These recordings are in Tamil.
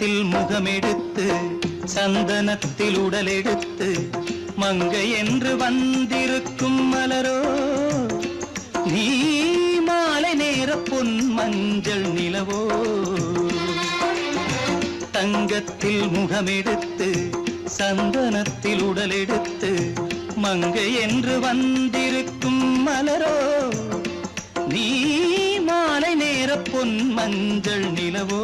சந்தனத்தில் முகமெடுத்து சந்தனத்தில் உடலெடுத்து மங்கை என்று வந்திருக்கும் மலரோ நீ மாலை நேர பொன் மஞ்சள் நிலவோ. தங்கத்தில் முகமெடுத்து சந்தனத்தில் உடலெடுத்து மங்கை என்று வந்திருக்கும் மலரோ நீ மாலை நேர பொன் மஞ்சள் நிலவோ.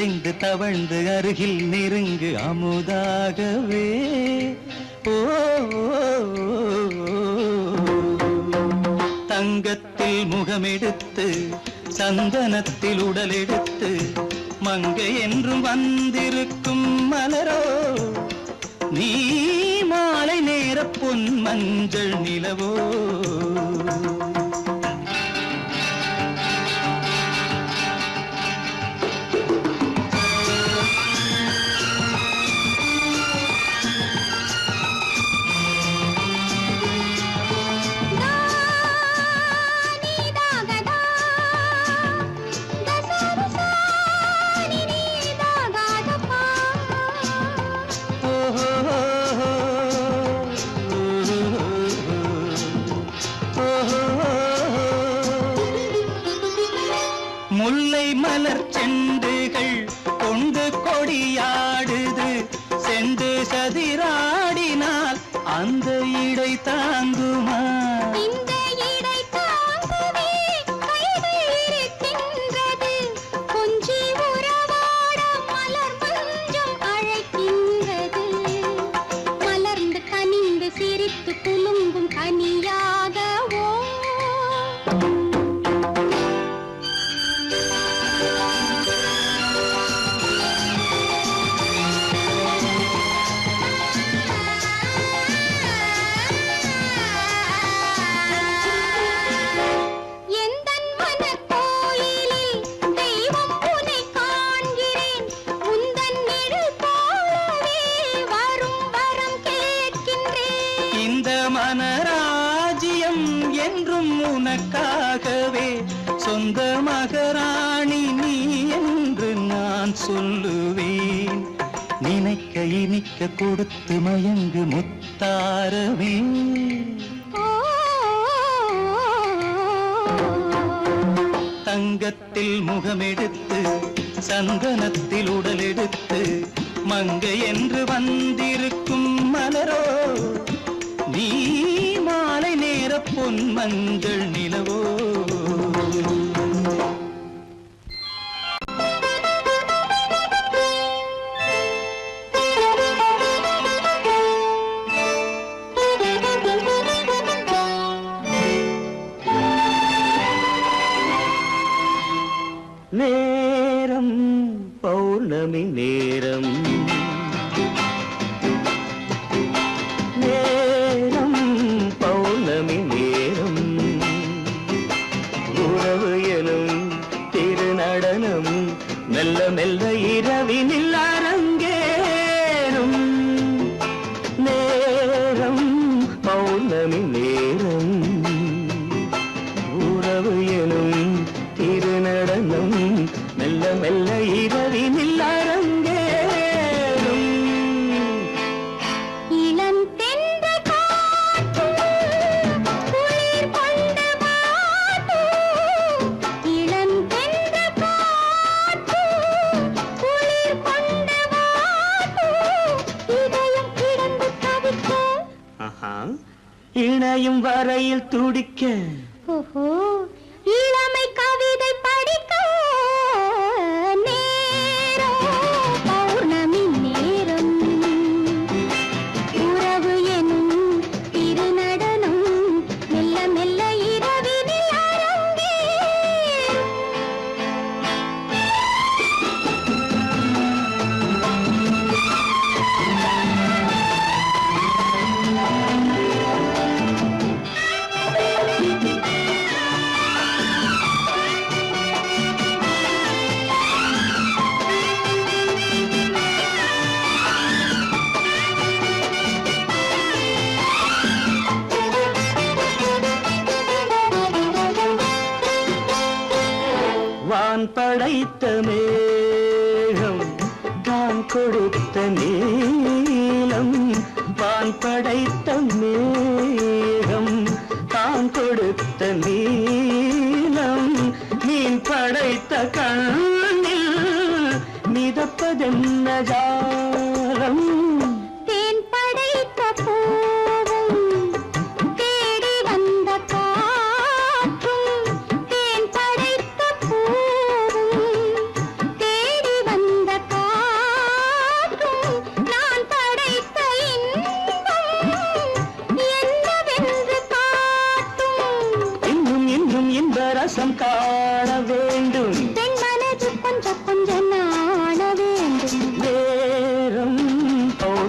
அசைந்து தவழ்ந்து அருகில் நெருங்கு அமுதாகவே. ஓ, தங்கத்தில் முகமெடுத்து சந்தனத்தில் உடலெடுத்து மங்கை என்றும் வந்திருக்கும் மலரோ. நீ மாலை நேர பொன் மஞ்சள் நிலவோ. இனிக்க கொடுத்து மயங்கு முத்தாரவே. தங்கத்தில் முகமெடுத்து சந்தனத்தில் உடலெடுத்து மங்கை என்று வந்திருக்கும் மலரோ நீ மாலை நேர பொன் மஞ்சள் நிலவோ. 嗯 மேகம் தான் கொடுத்த நீளம் வான் படைத்த மேகம் தான் கொடுத்த நீளம் மீன் படைத்த கண்ணில் மிதப்பதென்ன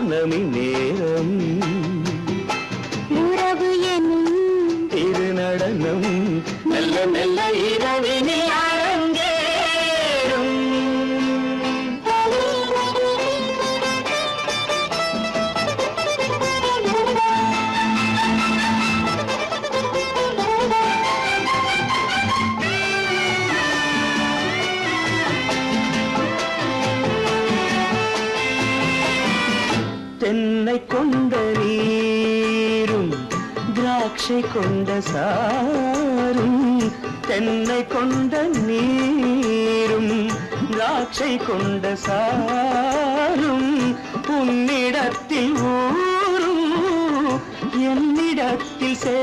பௌர்ணமி நேரம் கொண்ட சாரும் தென்னை கொண்ட நீரும் திராட்சை கொண்ட சாரும் உன்னிடத்தில் ஊரும் என்னிடத்தில் சே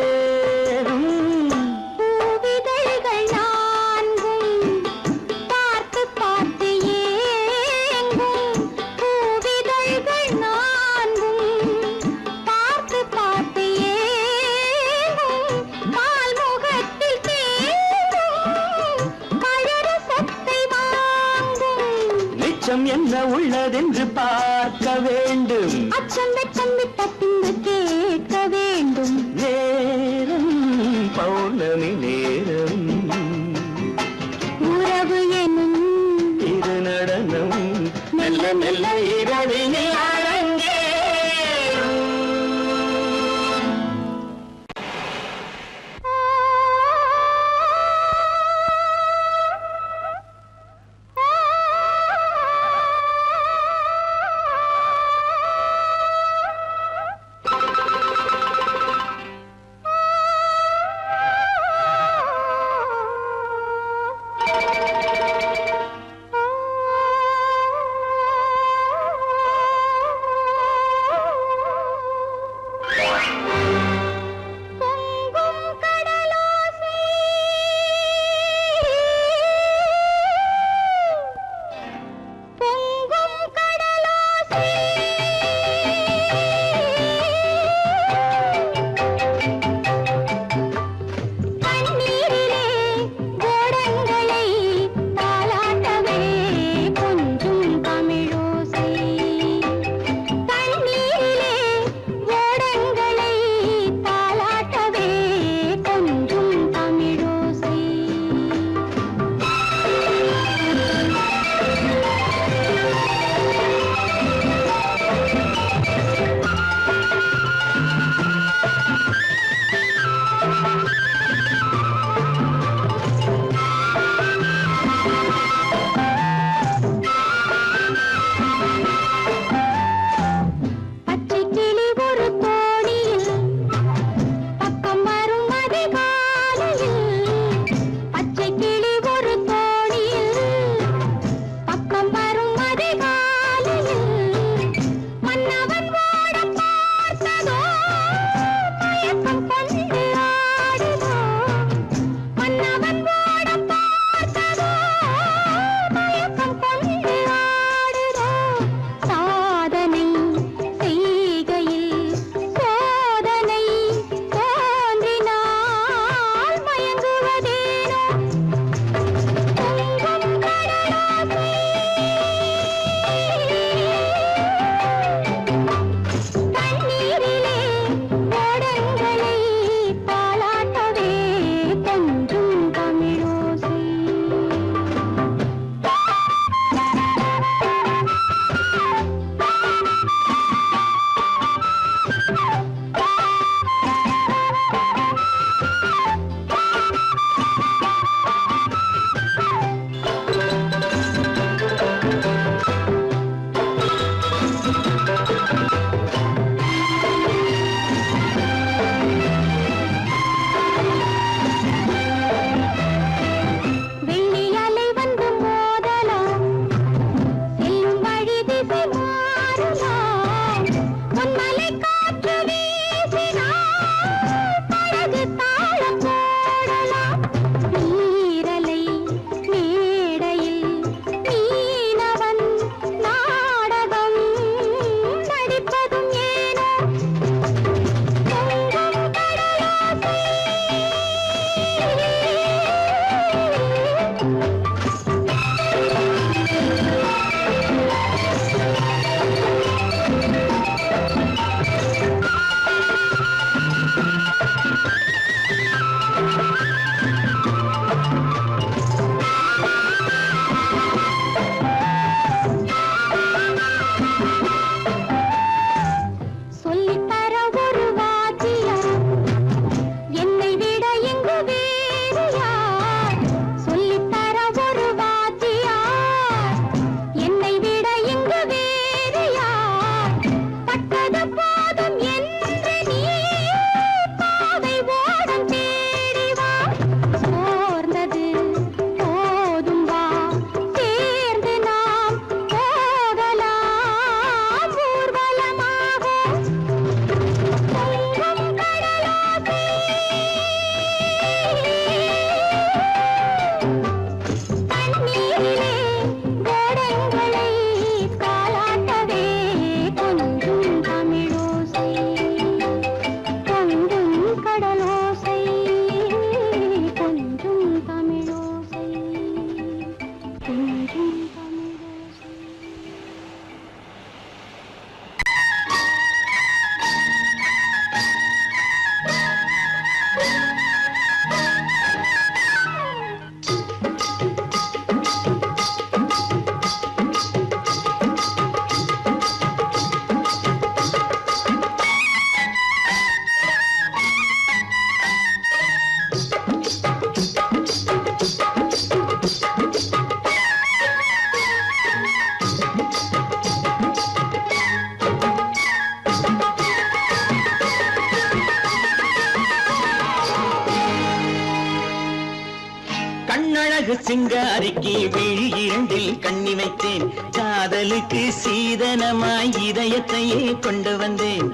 வந்தேன். காதலுக்கு சீதனமாய் இதயத்தையே கொண்டு வந்தேன்.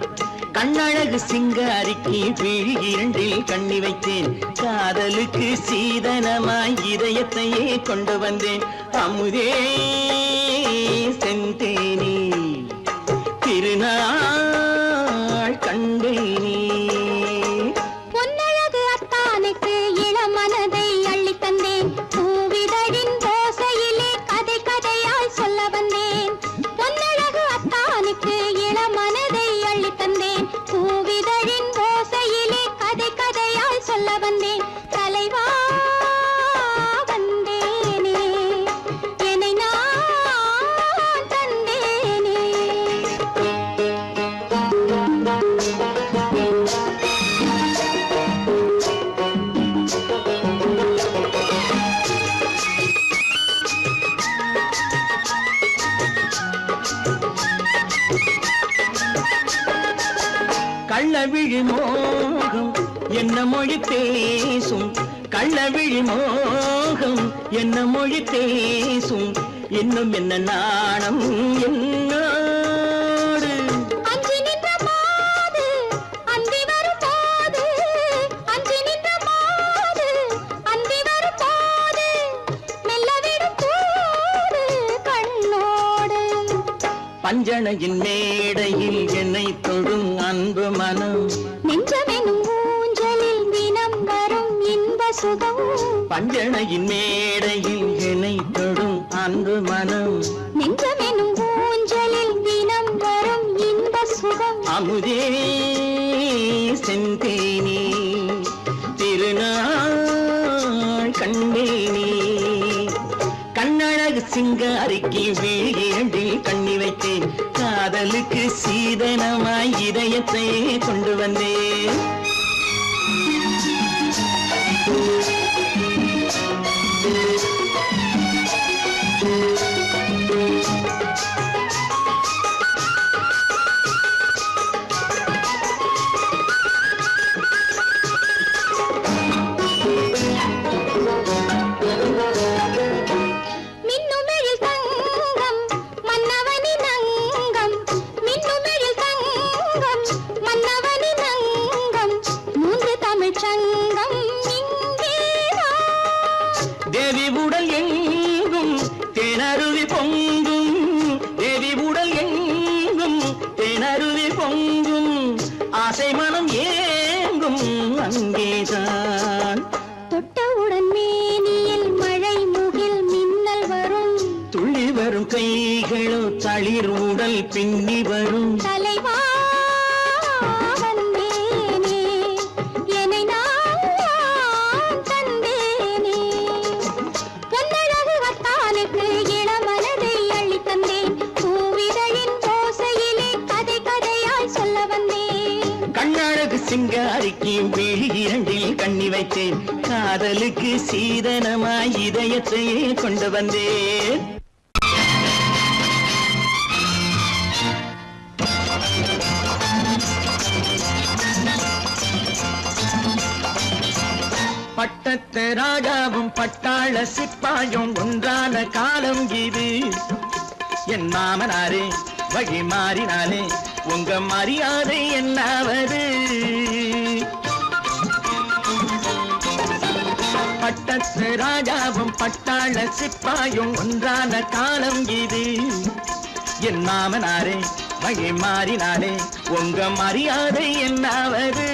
கண்ணழகு சிங்காரிக்கு விழி இரண்டில் கண்ணி வைத்தேன். காதலுக்கு சீதனமாய் இதயத்தையே கொண்டு வந்தேன். அமுதே இன்னும் என்ன நாணம் என்னோடு? அஞ்சி நின்ற மாது அந்தி வரும் போது அஞ்சி நின்ற மாது அந்தி வரும் போது மெல்ல விடும் போது கண்ணோடு. பஞ்சணையின் மேடையில் என்னை தொடும் அன்பு மனம். நெஞ்சமெனும் ஊஞ்சலில் தினம் வரும் இன்ப சுகம். பஞ்சணையின் மேடையில் என்னை அன்பு மனம். நெஞ்சமெனும் ஊஞ்சலில் தினம் வரும் இன்ப சுகம். அமுதே செந்தேனே திருநாள் கண்டேனே. கண்ணழகு சிங்காரிக்கு வீழிரண்டில் கண்ணி வைத்தேன். காதலுக்கு சீதனமாய் இதயத்தை கொண்டு வந்தேன். அங்கேதான் தொட்டவுடன் மேனியில் மழை முகில் மின்னல் வரும். துள்ளி வரும் கைகளோ தளிர் உடல் பின்னி வரும். காதலுக்கு சீதனமாய் இதயத்தையே கொண்டு வந்தேன். பட்டத்து ராஜாவும் பட்டாள சிப்பாயும் ஒன்றான காலம் இது. என் மாமனாரே வழி மாறினாலே உங்க மரியாதை என்னாவது? பட்டத்து ராஜாவும் பட்டாள சிப்பாயும் ஒன்றான காலம் இது. என் மாமனாரே வழி மாறினாரே உங்க மரியாதை என்னாவது?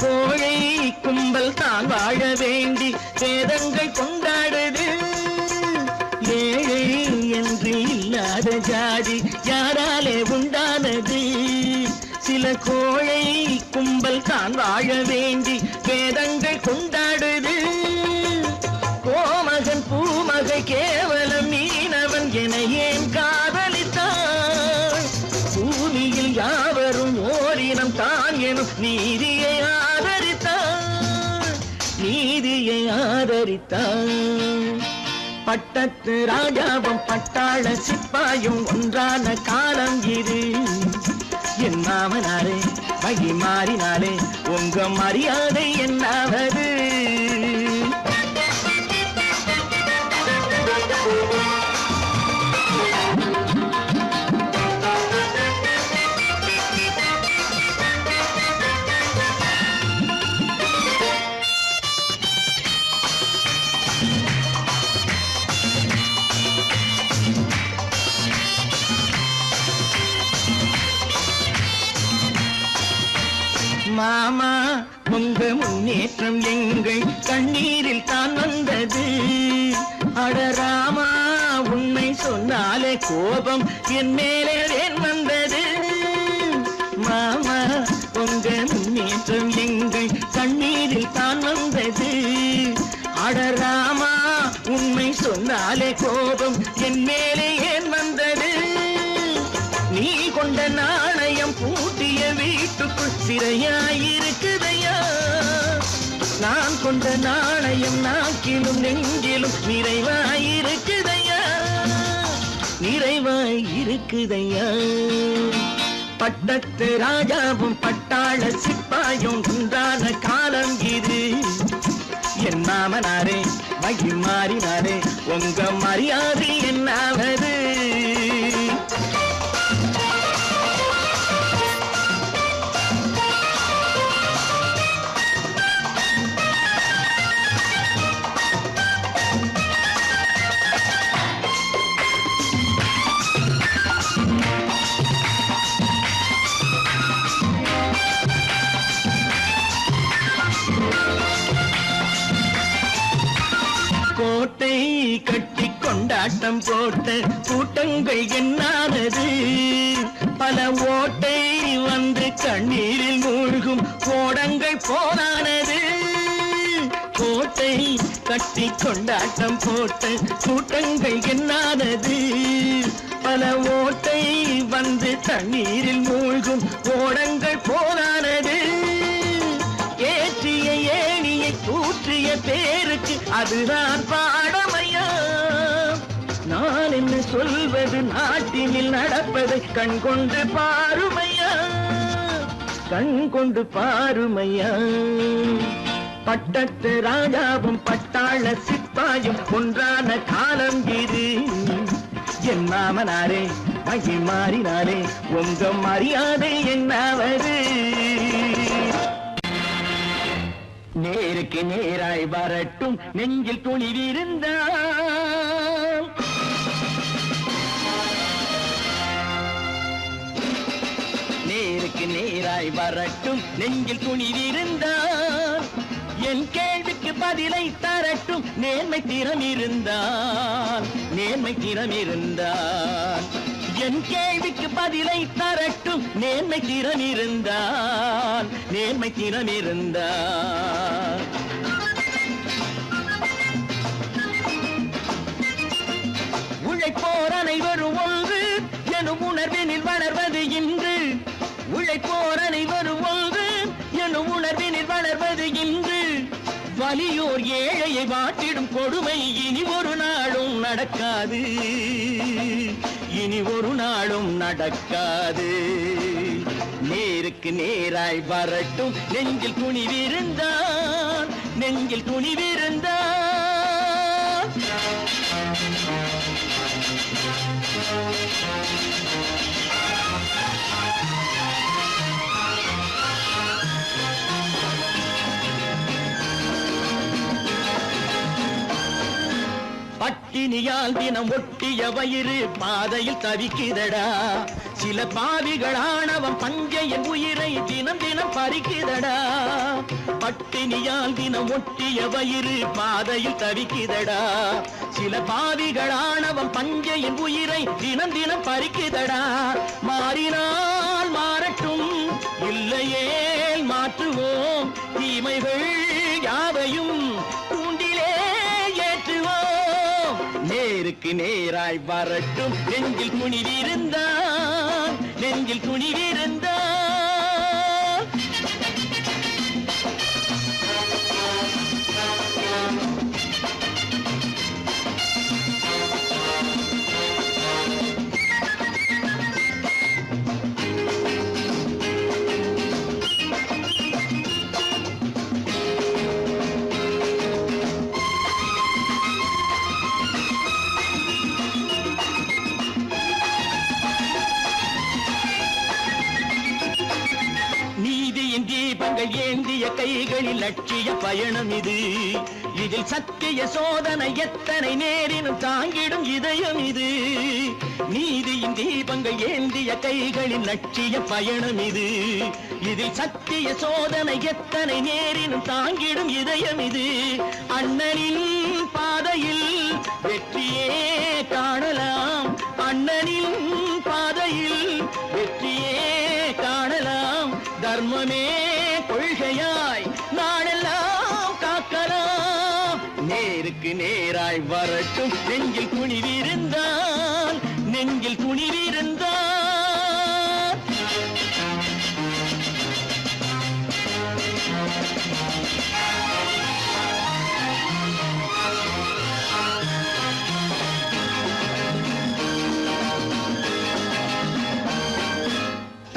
கோழை கும்பல் தான் வாழ வேண்டி வேதங்கள் கொண்டாடுது. ஏழை என்று இல்லாத ஜாதி யாராலே உண்டானது. சில கோழை கும்பல் தான் வாழ வேண்டி ஆதரித்தார் பட்டத்து ராஜாவும் பட்டாள சிப்பாயும் ஒன்றான காலம் இது. என் மாமனாரே வகி மாறினாலே உங்க மரியாதை என் முன்னேற்றம் எங்கள் கண்ணீரில் தான் வந்தது. அடராமா உண்மை சொன்னாலே கோபம் என் மேலே ஏன் வந்தது? மாமா உங்க முன்னேற்றம் எங்கள் கண்ணீரில் தான் வந்தது. அடராமா உண்மை சொன்னாலே கோபம் என் மேலே ஏன் வந்தது? நீ கொண்ட நாணயம் பூட்டிய வீட்டுக்குள் சிறையாயிருக்குதையா நான் கொண்ட நாணயம் நாக்கிலும் நெஞ்சிலும் நிறைவாயிருக்குதையா? நிறைவாயிருக்குதையா? பட்டத்து ராஜாவும் பட்டாள சிப்பாயும் உண்டான காலம் இது. என் மாமனாரே மகி மாறினாரே உங்க மரியாதை என்னாவது? கட்டி கொண்டாட்டம் போட்ட கூட்டங்கள் என்னானது? பல ஓட்டை வந்து கண்ணீரில் மூழ்கும் கோடங்கள் போனானது கோட்டை கட்டி கொண்டாட்டம் போட்ட கூட்டங்கள் என்னானது? பல ஓட்டை வந்து தண்ணீரில் மூழ்கும் ஓடங்கள் போனானது ஏற்றிய ஏணியை கூற்றிய பேருக்கு அதுதான் பா நாட்டினில் நடப்பதை கண் கொண்டு பாருமையா. கண் கொண்டு பாருமையா. பட்டத்து ராஜாவும் பட்டாள சிப்பாயும் ஒன்றான காலம் இது. என் மாமனாரே மகி மாறினாரே உங்க மரியாதை என்னாவது. நேருக்கு நேராய் வரட்டும் நெஞ்சில் துணிவிருந்தால் நேருக்கு நேராய் வரட்டும். நெஞ்சில் துணிவிருந்தார் என் கேள்விக்கு பதிலை தரட்டும். நேர்மை திறம் இருந்தார் நேர்மை திறம் இருந்தார் என் கேள்விக்கு பதிலை தரட்டும். நேர்மை திறம் இருந்தார் நேர்மை திறம் இருந்தால். உழைப்போ தாயை வாட்டிடும் கொடுமை இனி ஒரு நாளும் நடக்காது. இனி ஒரு நாளும் நடக்காது. நேருக்கு நேராய் வரட்டும். நெஞ்சில் துணிவிருந்தான் நெஞ்சில் துணிவிருந்தான் பட்டினியால் தினம் ஒட்டிய வயிறு பாதையில் தவிக்குதடா. சில பாவிகளானவன் பஞ்சையின் உயிரை தினம் தினம் பறிக்குதடா. பட்டினியால் தினம் ஒட்டிய வயிறு பாதையில் தவிக்குதடா. சில பாவிகளானவன் பஞ்சையின் உயிரை தினம் தினம் பறிக்குதடா. மாறினால் நேருக்கு நேராய் வரட்டும். நெஞ்சில் துணிவிருந்தான் நெஞ்சில் துணிவிருந்தான் ஏந்திய கைகளில் லட்சிய பயணம் இது. இதில் சத்திய சோதனை எத்தனை நேரினும் தாங்கிடும் இதயம் இது. நீதியின் தீபங்கள் ஏந்திய கைகளின் லட்சிய பயணம் இது. இதில் சத்திய சோதனை எத்தனை நேரினும் தாங்கிடும் இதயம் இது. அண்ணனின் பாதையில் வெற்றியே காணலாம். அண்ணனின் நேராய் வரட்டும். நெஞ்சில் குனிவிருந்தான் நெஞ்சில் குனிவிருந்தான்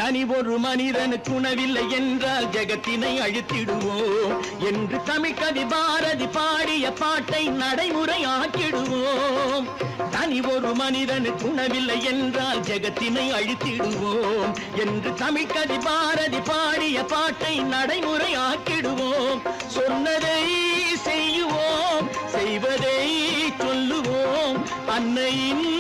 தனி ஒரு மனிதனுக்கு உணவில்லை என்றால் ஜெகத்தினை அழித்திடுவோம். என்று தமிழ் கவி பாரதி பாடிய பாட்டை நடைமுறையாக்கிடுவோம் தனி ஒரு மனிதனுக்கு உணவில்லை என்றால் ஜெகத்தினை அழித்திடுவோம். என்று தமிழ்கதி பாரதி பாடிய பாட்டை நடைமுறையாக்கிடுவோம் சொன்னதை செய்யுவோம் செய்வதை சொல்லுவோம். அன்னையின்